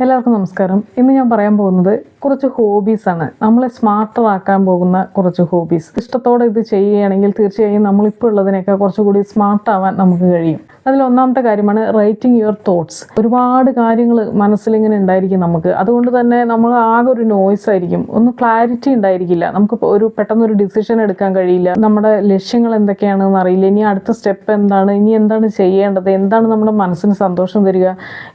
എല്ലാവർക്കും നമസ്കാരം. ഇന്ന് ഞാൻ പറയാൻ പോകുന്നത് കുറച്ച് ആണ് നമ്മളെ സ്മാർട്ടർ ആക്കാൻ പോകുന്ന കുറച്ച് ഹോബീസ്. ഇഷ്ടത്തോടെ ഇത് ചെയ്യുകയാണെങ്കിൽ തീർച്ചയായും നമ്മൾ ഇപ്പോൾ ഉള്ളതിനൊക്കെ കുറച്ചുകൂടി സ്മാർട്ട് ആവാൻ നമുക്ക് കഴിയും. അതിൽ ഒന്നാമത്തെ കാര്യമാണ് റൈറ്റിംഗ് യുവർ തോട്ട്സ് ഒരുപാട് കാര്യങ്ങൾ മനസ്സിലിങ്ങനെ ഉണ്ടായിരിക്കും നമുക്ക്. അതുകൊണ്ട് തന്നെ നമ്മൾ ആകെ ഒരു നോയ്സ് ആയിരിക്കും. ഒന്നും ക്ലാരിറ്റി ഉണ്ടായിരിക്കില്ല. നമുക്ക് ഒരു പെട്ടെന്ന് ഒരു ഡിസിഷൻ എടുക്കാൻ കഴിയില്ല. നമ്മുടെ ലക്ഷ്യങ്ങൾ എന്തൊക്കെയാണെന്ന് അറിയില്ല. ഇനി അടുത്ത സ്റ്റെപ്പ് എന്താണ്? ഇനി എന്താണ് ചെയ്യേണ്ടത്? എന്താണ് നമ്മുടെ മനസ്സിന് സന്തോഷം തരിക?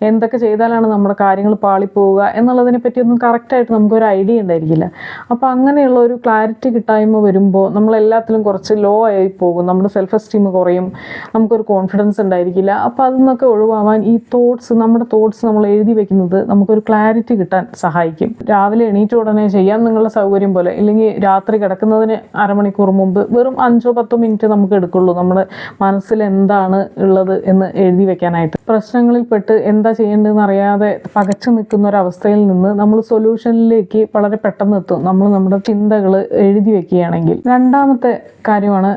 എന്തൊക്കെ ചെയ്താലാണ് നമ്മുടെ കാര്യങ്ങൾ പാളിപ്പോവുക? എന്നുള്ളതിനെ പറ്റി ഒന്നും കറക്റ്റായിട്ട് നമുക്കൊരു ഐഡിയ ഉണ്ടായിരിക്കില്ല. അപ്പോൾ അങ്ങനെയുള്ള ഒരു ക്ലാരിറ്റി കിട്ടായ്മ വരുമ്പോൾ നമ്മളെല്ലാത്തിലും കുറച്ച് ലോ ആയി പോകും. നമ്മുടെ സെൽഫ് എസ്റ്റീം കുറയും. നമുക്കൊരു കോൺഫിഡൻസ് ഉണ്ടായിരിക്കില്ല. അപ്പോൾ അതിൽ ഒഴിവാവാൻ ഈ തോട്ട്സ് നമ്മുടെ തോട്ട്സ് നമ്മൾ എഴുതി വെക്കുന്നത് നമുക്കൊരു ക്ലാരിറ്റി കിട്ടാൻ സഹായിക്കും. രാവിലെ എണീറ്റ ഉടനെ ചെയ്യാൻ നിങ്ങളുടെ സൗകര്യം പോലെ ഇല്ലെങ്കിൽ രാത്രി കിടക്കുന്നതിന് അരമണിക്കൂർ മുമ്പ് വെറും അഞ്ചോ പത്തോ മിനിറ്റ് നമുക്ക് എടുക്കുള്ളൂ. നമ്മുടെ മനസ്സിൽ എന്താണ് ഉള്ളത് എന്ന് എഴുതി വെക്കാനായിട്ട്. പ്രശ്നങ്ങളിൽ പെട്ട് എന്താ ചെയ്യേണ്ടതെന്ന് അറിയാതെ പകച്ചു നിൽക്കുന്ന ഒരു അവസ്ഥയിൽ നിന്ന് നമ്മൾ സൊല്യൂഷനിലേക്ക് വളരെ പെട്ടെന്ന് എത്തും. നമ്മൾ നമ്മുടെ ചിന്തകൾ എഴുതി വെക്കുകയാണെങ്കിൽ. രണ്ടാമത്തെ കാര്യമാണ്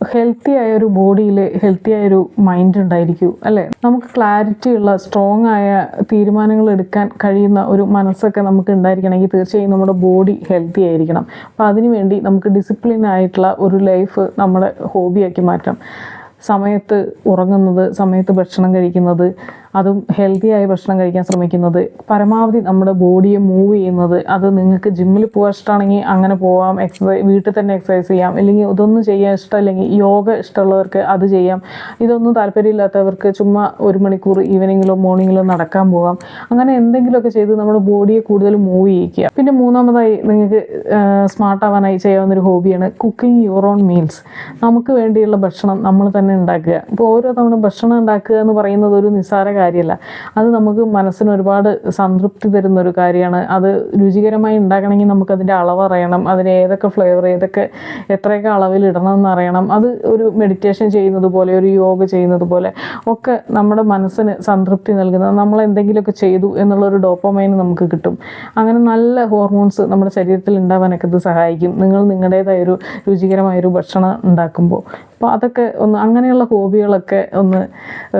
ഹെൽത്തി ആയ ഒരു ബോഡിയിൽ ഹെൽത്തി ആയ ഒരു മൈൻഡ് ഉണ്ടായിരിക്കൂ അല്ലേ? നമുക്ക് ക്ലാരിറ്റി ഉള്ള സ്ട്രോങ് ആയ തീരുമാനങ്ങൾ എടുക്കാൻ കഴിയുന്ന ഒരു മനസ്സൊക്കെ നമുക്ക് ഉണ്ടായിരിക്കണമെങ്കിൽ തീർച്ചയായും നമ്മുടെ ബോഡി ഹെൽത്തി ആയിരിക്കണം. അപ്പം അതിനുവേണ്ടി നമുക്ക് ഡിസിപ്ലിൻ ആയിട്ടുള്ള ഒരു ലൈഫ് നമ്മുടെ ഹോബിയാക്കി മാറ്റാം. സമയത്ത് ഉറങ്ങുന്നത് സമയത്ത് ഭക്ഷണം കഴിക്കുന്നത് അതും ഹെൽത്തി ആയ ഭക്ഷണം കഴിക്കാൻ ശ്രമിക്കുന്നത്. പരമാവധി നമ്മുടെ ബോഡിയെ മൂവ് ചെയ്യുന്നത്. അത് നിങ്ങൾക്ക് ജിമ്മിൽ പോകാൻ ഇഷ്ടമാണെങ്കിൽ അങ്ങനെ പോവാം. എക്സസൈസ് വീട്ടിൽ തന്നെ എക്സസൈസ് ചെയ്യാം. അല്ലെങ്കിൽ ഇതൊന്നും ചെയ്യാൻ ഇഷ്ടമല്ലെങ്കിൽ യോഗ ഇഷ്ടമുള്ളവർക്ക് അത് ചെയ്യാം. ഇതൊന്നും താല്പര്യമില്ലാത്തവർക്ക് ചുമ്മാ ഒരു മണിക്കൂർ ഈവനിങ്ങിലോ മോർണിംഗിലോ നടക്കാൻ പോകാം അങ്ങനെ എന്തെങ്കിലുമൊക്കെ ചെയ്ത് നമ്മുടെ ബോഡിയെ കൂടുതൽ മൂവ് ചെയ്യിക്കുക. പിന്നെ മൂന്നാമതായി നിങ്ങൾക്ക് സ്മാർട്ടാവാനായി ചെയ്യാവുന്നൊരു ഹോബിയാണ് കുക്കിംഗ് യുവർ ഓൺ മീൽസ് നമുക്ക് വേണ്ടിയുള്ള ഭക്ഷണം നമ്മൾ തന്നെ ഉണ്ടാക്കുക. ഇപ്പോൾ ഓരോ തവണ ഭക്ഷണം ഉണ്ടാക്കുക എന്ന് പറയുന്നത് ഒരു നിസ്സാര കാര്യമല്ല. അത് നമുക്ക് മനസ്സിന് ഒരുപാട് സംതൃപ്തി തരുന്ന ഒരു കാര്യമാണ്. അത് രുചികരമായി ഉണ്ടാക്കണമെങ്കിൽ നമുക്ക് അതിന്റെ അളവ് അറിയണം. അതിന് ഏതൊക്കെ ഫ്ലേവർ ഏതൊക്കെ എത്രയൊക്കെ അളവിൽ ഇടണം എന്നറിയണം അത് ഒരു മെഡിറ്റേഷൻ ചെയ്യുന്നത് പോലെ ഒരു യോഗ ചെയ്യുന്നത് പോലെ ഒക്കെ നമ്മുടെ മനസ്സിന് സംതൃപ്തി നൽകുന്നത് നമ്മൾ എന്തെങ്കിലുമൊക്കെ ചെയ്തു എന്നുള്ളൊരു ഡോപ്പമൈൻ നമുക്ക് കിട്ടും. അങ്ങനെ നല്ല ഹോർമോൺസ് നമ്മുടെ ശരീരത്തിൽ ഉണ്ടാവാനൊക്കെ ഇത് സഹായിക്കും. നിങ്ങൾ നിങ്ങളുടേതായ ഒരു രുചികരമായൊരു ഭക്ഷണം ഉണ്ടാക്കുമ്പോൾ. അപ്പോൾ അതൊക്കെ ഒന്ന് അങ്ങനെയുള്ള ഹോബികളൊക്കെ ഒന്ന്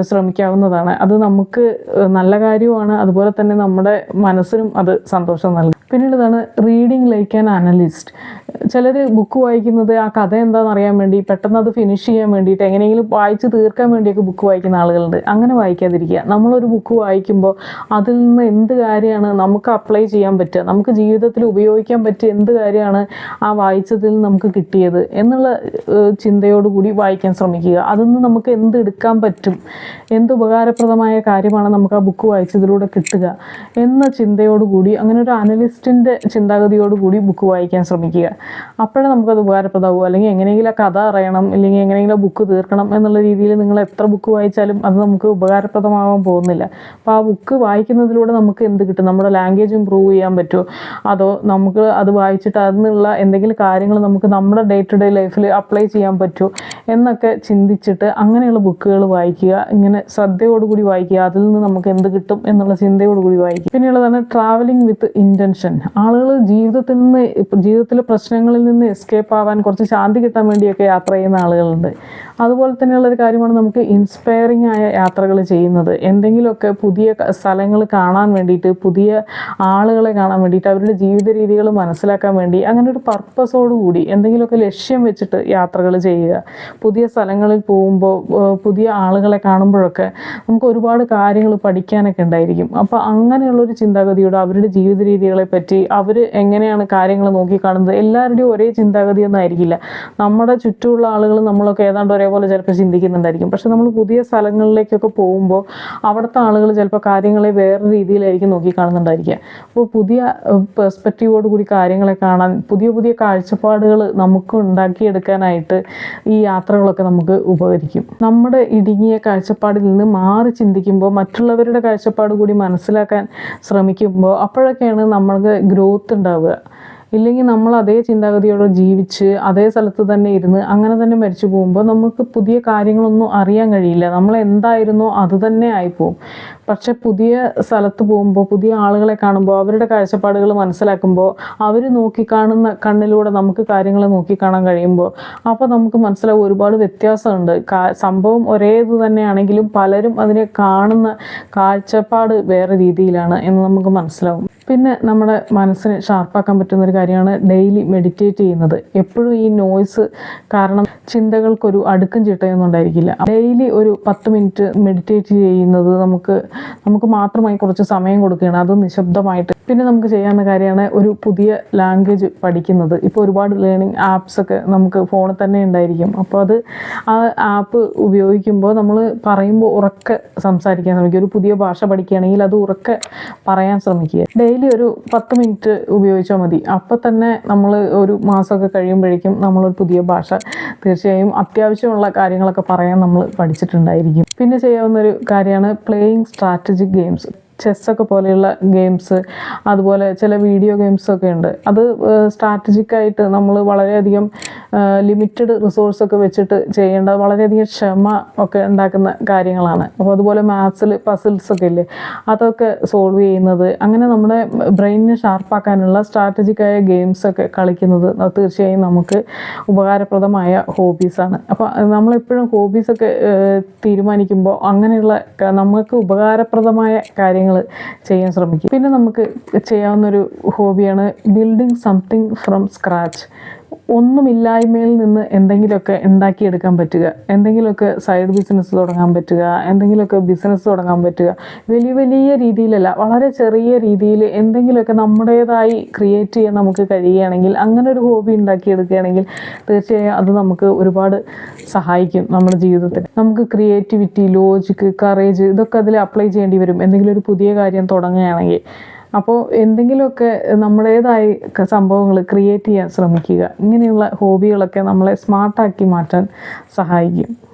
ശ്രമിക്കാവുന്നതാണ്. അത് നമുക്ക് നല്ല കാര്യമാണ് അതുപോലെ തന്നെ നമ്മുടെ മനസ്സിനും അത് സന്തോഷം നൽകും. പിന്നീടതാണ് റീഡിങ് ലൈക്ക് ആൻ അനലിസ്റ്റ് ചിലർ ബുക്ക് വായിക്കുന്നത് ആ കഥ എന്താണെന്ന് അറിയാൻ വേണ്ടി പെട്ടെന്ന് അത് ഫിനിഷ് ചെയ്യാൻ വേണ്ടിയിട്ട് എങ്ങനെയെങ്കിലും വായിച്ച് തീർക്കാൻ വേണ്ടിയൊക്കെ ബുക്ക് വായിക്കുന്ന ആളുകളുണ്ട്. അങ്ങനെ വായിക്കാതിരിക്കുക. നമ്മളൊരു ബുക്ക് വായിക്കുമ്പോൾ അതിൽ നിന്ന് എന്ത് കാര്യമാണ് നമുക്ക് അപ്ലൈ ചെയ്യാൻ പറ്റുക? നമുക്ക് ജീവിതത്തിൽ ഉപയോഗിക്കാൻ പറ്റിയ എന്ത് കാര്യമാണ് ആ വായിച്ചതിൽ നമുക്ക് കിട്ടിയത്? എന്നുള്ള ഏഹ്, ചിന്തയോടുകൂടി വായിക്കാൻ ശ്രമിക്കുക. അതിൽ നിന്ന് നമുക്ക് എന്ത് എടുക്കാൻ പറ്റും? എന്ത് ഉപകാരപ്രദമായ കാര്യമാണ് നമുക്ക് ആ ബുക്ക് വായിച്ചതിലൂടെ കിട്ടുക എന്ന ചിന്തയോടുകൂടി അങ്ങനെ ഒരു അനലിസ്റ്റിന്റെ ചിന്താഗതിയോടുകൂടി ബുക്ക് വായിക്കാൻ ശ്രമിക്കുക. അപ്പോഴേ നമുക്കത് ഉപകാരപ്രദമാവും അല്ലെങ്കിൽ എങ്ങനെയെങ്കിലും ആ കഥ അറിയണം അല്ലെങ്കിൽ എങ്ങനെയെങ്കിലും ബുക്ക് തീർക്കണം എന്നുള്ള രീതിയിൽ നിങ്ങൾ എത്ര ബുക്ക് വായിച്ചാലും അത് നമുക്ക് ഉപകാരപ്രദമാവാൻ പോകുന്നില്ല. അപ്പോൾ ആ ബുക്ക് വായിക്കുന്നതിലൂടെ നമുക്ക് എന്ത് കിട്ടും? നമ്മുടെ ലാംഗ്വേജ് ഇമ്പ്രൂവ് ചെയ്യാൻ പറ്റുമോ? അതോ നമുക്ക് അത് വായിച്ചിട്ട് അതിൽ നിന്നുള്ള എന്തെങ്കിലും കാര്യങ്ങൾ നമുക്ക് നമ്മുടെ ഡേ ടു ഡേ ലൈഫിൽ അപ്ലൈ ചെയ്യാൻ പറ്റുമോ? എന്നൊക്കെ ചിന്തിച്ചിട്ട് അങ്ങനെയുള്ള ബുക്കുകൾ വായിക്കുക ഇങ്ങനെ ശ്രദ്ധയോടുകൂടി വായിക്കുക അതിൽ നിന്ന് നമുക്ക് എന്ത് കിട്ടും എന്നുള്ള ചിന്തയോടുകൂടി വായിക്കുക. പിന്നെയുള്ളതാണ് ട്രാവലിംഗ് വിത്ത് ഇന്റൻഷൻ ആളുകൾ ജീവിതത്തിൽ നിന്ന് ജീവിതത്തിലെ പ്രശ്നങ്ങളിൽ നിന്ന് എസ്കേപ്പ് ആവാൻ കുറച്ച് ശാന്തി കിട്ടാൻ വേണ്ടിയൊക്കെ യാത്ര ചെയ്യുന്ന ആളുകളുണ്ട്. അതുപോലെ തന്നെയുള്ളൊരു കാര്യമാണ് നമുക്ക് ഇൻസ്പയറിംഗ് ആയ യാത്രകൾ ചെയ്യുന്നത്. എന്തെങ്കിലുമൊക്കെ പുതിയ സ്ഥലങ്ങൾ കാണാൻ വേണ്ടിയിട്ട് പുതിയ ആളുകളെ കാണാൻ വേണ്ടിയിട്ട് അവരുടെ ജീവിത രീതികൾ മനസ്സിലാക്കാൻ വേണ്ടി അങ്ങനെ ഒരു പർപ്പസോടുകൂടി എന്തെങ്കിലുമൊക്കെ ലക്ഷ്യം വെച്ചിട്ട് യാത്രകൾ ചെയ്യുക. പുതിയ സ്ഥലങ്ങളിൽ പോകുമ്പോൾ പുതിയ ആളുകളെ കാണുമ്പോഴൊക്കെ നമുക്ക് ഒരുപാട് കാര്യങ്ങൾ പഠിക്കാനൊക്കെ ഉണ്ടായിരിക്കും. അപ്പോൾ അങ്ങനെയുള്ളൊരു ചിന്താഗതിയോട് അവരുടെ ജീവിത രീതികളെ പറ്റി അവർ എങ്ങനെയാണ് കാര്യങ്ങൾ നോക്കിക്കാണുന്നത്? എല്ലാവരുടെയും ഒരേ ചിന്താഗതി ഒന്നും ആയിരിക്കില്ല. നമ്മുടെ ചുറ്റുമുള്ള ആളുകൾ നമ്മളൊക്കെ ഏതാണ്ട് ഒരേപോലെ ചിലപ്പോൾ ചിന്തിക്കുന്നുണ്ടായിരിക്കും. പക്ഷെ നമ്മൾ പുതിയ സ്ഥലങ്ങളിലേക്കൊക്കെ പോകുമ്പോൾ അവിടുത്തെ ആളുകൾ ചിലപ്പോൾ കാര്യങ്ങളെ വേറെ രീതിയിലായിരിക്കും നോക്കി കാണുന്നുണ്ടായിരിക്കുക അപ്പോൾ പുതിയ പെർസ്പെക്റ്റീവോട് കൂടി കാര്യങ്ങളെ കാണാൻ പുതിയ പുതിയ കാഴ്ചപ്പാടുകൾ നമുക്ക് ഉണ്ടാക്കിയെടുക്കാനായിട്ട് ഈ യാത്രകളൊക്കെ നമുക്ക് ഉപകരിക്കും. നമ്മുടെ ഇടുങ്ങിയ കാഴ്ചപ്പാടിൽ നിന്ന് മാറി ചിന്തിക്കുമ്പോൾ മറ്റുള്ളവരുടെ കാഴ്ചപ്പാട് കൂടി മനസ്സിലാക്കാൻ ശ്രമിക്കുമ്പോൾ അപ്പോഴൊക്കെയാണ് നമ്മൾക്ക് ഗ്രോത്ത് ഉണ്ടാവുക. ഇല്ലെങ്കിൽ നമ്മൾ അതേ ചിന്താഗതിയോടെ ജീവിച്ച് അതേ സ്ഥലത്ത് തന്നെ ഇരുന്ന് അങ്ങനെ തന്നെ മരിച്ചു പോകുമ്പോൾ നമുക്ക് പുതിയ കാര്യങ്ങളൊന്നും അറിയാൻ കഴിയില്ല. നമ്മൾ എന്തായിരുന്നോ അത് തന്നെ ആയിപ്പോവും. പക്ഷെ പുതിയ സ്ഥലത്ത് പോകുമ്പോൾ പുതിയ ആളുകളെ കാണുമ്പോൾ അവരുടെ കാഴ്ചപ്പാടുകൾ മനസ്സിലാക്കുമ്പോൾ അവർ നോക്കിക്കാണുന്ന കണ്ണിലൂടെ നമുക്ക് കാര്യങ്ങൾ നോക്കിക്കാണാൻ കഴിയുമ്പോൾ അപ്പോൾ നമുക്ക് മനസ്സിലാവും ഒരുപാട് വ്യത്യാസമുണ്ട്. സംഭവം ഒരേ ഇത് തന്നെയാണെങ്കിലും പലരും അതിനെ കാണുന്ന കാഴ്ചപ്പാട് വേറെ രീതിയിലാണ് എന്ന് നമുക്ക് മനസ്സിലാവും. പിന്നെ നമ്മുടെ മനസ്സിനെ ഷാർപ്പാക്കാൻ പറ്റുന്ന ഒരു കാര്യമാണ് ഡെയിലി മെഡിറ്റേറ്റ് ചെയ്യുന്നത്. എപ്പോഴും ഈ നോയ്സ് കാരണം ചിന്തകൾക്കൊരു അടുക്കും ചിട്ടയൊന്നും ഉണ്ടായിരിക്കില്ല. ഡെയിലി ഒരു പത്ത് മിനിറ്റ് മെഡിറ്റേറ്റ് ചെയ്യുന്നത് നമുക്ക് നമുക്ക് മാത്രമായി കുറച്ച് സമയം കൊടുക്കുകയാണ്. അത് നിശബ്ദമായിട്ട് പിന്നെ നമുക്ക് ചെയ്യാവുന്ന കാര്യമാണ് ഒരു പുതിയ ലാംഗ്വേജ് പഠിക്കുന്നത്. ഇപ്പോൾ ഒരുപാട് ലേണിംഗ് ആപ്സ് ഒക്കെ നമുക്ക് ഫോണിൽ തന്നെ ഉണ്ടായിരിക്കും. അപ്പോൾ അത് ആ ആപ്പ് ഉപയോഗിക്കുമ്പോൾ നമ്മൾ പറയുമ്പോൾ ഉറക്കെ സംസാരിക്കാൻ ശ്രമിക്കുക. ഒരു പുതിയ ഭാഷ പഠിക്കുകയാണെങ്കിൽ അത് ഉറക്കെ പറയാൻ ശ്രമിക്കുക. ഡെയിലി ഒരു പത്ത് മിനിറ്റ് ഉപയോഗിച്ചാൽ മതി. അപ്പോൾ തന്നെ നമ്മൾ ഒരു മാസമൊക്കെ കഴിയുമ്പോഴേക്കും നമ്മളൊരു പുതിയ ഭാഷ തീർച്ചയായും അത്യാവശ്യമുള്ള കാര്യങ്ങളൊക്കെ പറയാൻ നമ്മൾ പഠിച്ചിട്ടുണ്ടായിരിക്കും. പിന്നെ ചെയ്യാവുന്ന ഒരു കാര്യമാണ് പ്ലേയിങ് സ്ട്രാറ്റജിക് ഗെയിംസ് ചെസ്സൊക്കെ പോലെയുള്ള ഗെയിംസ് അതുപോലെ ചില വീഡിയോ ഗെയിംസ് ഒക്കെ ഉണ്ട്. അത് സ്ട്രാറ്റജിക്കായിട്ട് നമ്മൾ വളരെയധികം ലിമിറ്റഡ് റിസോഴ്സ് ഒക്കെ വെച്ചിട്ട് ചെയ്യേണ്ട വളരെയധികം ക്ഷമ ഒക്കെ ഉണ്ടാക്കുന്ന കാര്യങ്ങളാണ്. അപ്പോൾ അതുപോലെ മാത്സിൽ പസിൽസ് ഒക്കെ ഇല്ലേ അതൊക്കെ സോൾവ് ചെയ്യുന്നത് അങ്ങനെ നമ്മുടെ ബ്രെയിനിനെ ഷാർപ്പാക്കാനുള്ള സ്ട്രാറ്റജിക്കായ ഗെയിംസ് ഒക്കെ കളിക്കുന്നത് തീർച്ചയായും നമുക്ക് ഉപകാരപ്രദമായ ഹോബീസാണ്. അപ്പോൾ നമ്മളെപ്പോഴും ഹോബീസൊക്കെ തീരുമാനിക്കുമ്പോൾ അങ്ങനെയുള്ള നമുക്ക് ഉപകാരപ്രദമായ കാര്യങ്ങൾ ചെയ്യാൻ ശ്രമിക്കും. പിന്നെ നമുക്ക് ചെയ്യാവുന്നൊരു ഹോബിയാണ് ബിൽഡിങ് സംതിങ് ഫ്രം സ്ക്രാച്ച് ഒന്നുമില്ലായ്മയിൽ നിന്ന് എന്തെങ്കിലുമൊക്കെ ഉണ്ടാക്കിയെടുക്കാൻ പറ്റുക. എന്തെങ്കിലുമൊക്കെ സൈഡ് ബിസിനസ് തുടങ്ങാൻ പറ്റുക. എന്തെങ്കിലുമൊക്കെ ബിസിനസ് തുടങ്ങാൻ പറ്റുക. വലിയ വലിയ രീതിയിലല്ല വളരെ ചെറിയ രീതിയിൽ എന്തെങ്കിലുമൊക്കെ നമ്മുടേതായി ക്രിയേറ്റ് ചെയ്യാൻ നമുക്ക് കഴിയുകയാണെങ്കിൽ അങ്ങനെ ഒരു ഹോബി ഉണ്ടാക്കിയെടുക്കുകയാണെങ്കിൽ തീർച്ചയായും അത് നമുക്ക് ഒരുപാട് സഹായിക്കും നമ്മുടെ ജീവിതത്തിൽ. നമുക്ക് ക്രിയേറ്റിവിറ്റി ലോജിക്ക് കറേജ് ഇതൊക്കെ അതിൽ അപ്ലൈ ചെയ്യേണ്ടി വരും. എന്തെങ്കിലും ഒരു പുതിയ കാര്യം തുടങ്ങുകയാണെങ്കിൽ. അപ്പോൾ എന്തെങ്കിലുമൊക്കെ നമ്മുടേതായി സംഭവങ്ങൾ ക്രിയേറ്റ് ചെയ്യാൻ ശ്രമിക്കുക. ഇങ്ങനെയുള്ള ഹോബികളൊക്കെ നമ്മളെ സ്മാർട്ടാക്കി മാറ്റാൻ സഹായിക്കും.